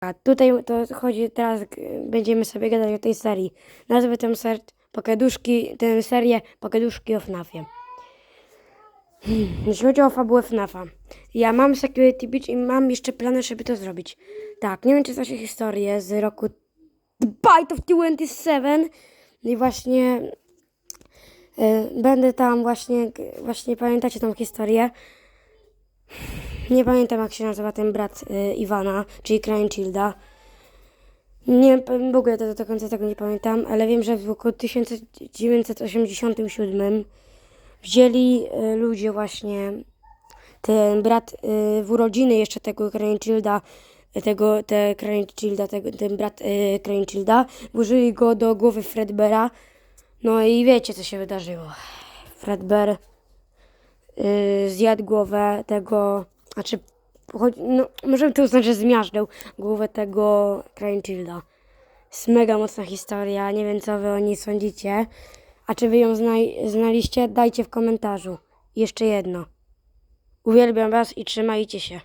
A tutaj to chodzi teraz, będziemy sobie gadać o tej serii. Nazwę tę ser pokeduszki, tę serię Pokeduszki o FNAFie. Hmm, Jeśli chodzi o fabułę FNAFa, ja mam Security Beach i mam jeszcze plany, żeby to zrobić. Tak, nie wiem czy znacie historię z roku The Bite of 27 i właśnie e, będę tam właśnie, właśnie pamiętacie tą historię. Nie pamiętam jak się nazywa ten brat y, Iwana, czyli Cranchilda. Nie, w ogóle do, do końca tego nie pamiętam, ale wiem, że w roku 1987 wzięli y, ludzie właśnie ten brat y, w urodziny jeszcze tego Cranchilda, tego, te Cranchilda, tego, ten brat y, Cranchilda, włożyli go do głowy Fredbera. No i wiecie co się wydarzyło. Fredbear yy, zjadł głowę tego, znaczy, chodzi- no, możemy to uznać, że zmiażdżył głowę tego Cranchilda. Jest mega mocna historia, nie wiem co wy o niej sądzicie. A czy wy ją znaj- znaliście? Dajcie w komentarzu. Jeszcze jedno. Uwielbiam was i trzymajcie się.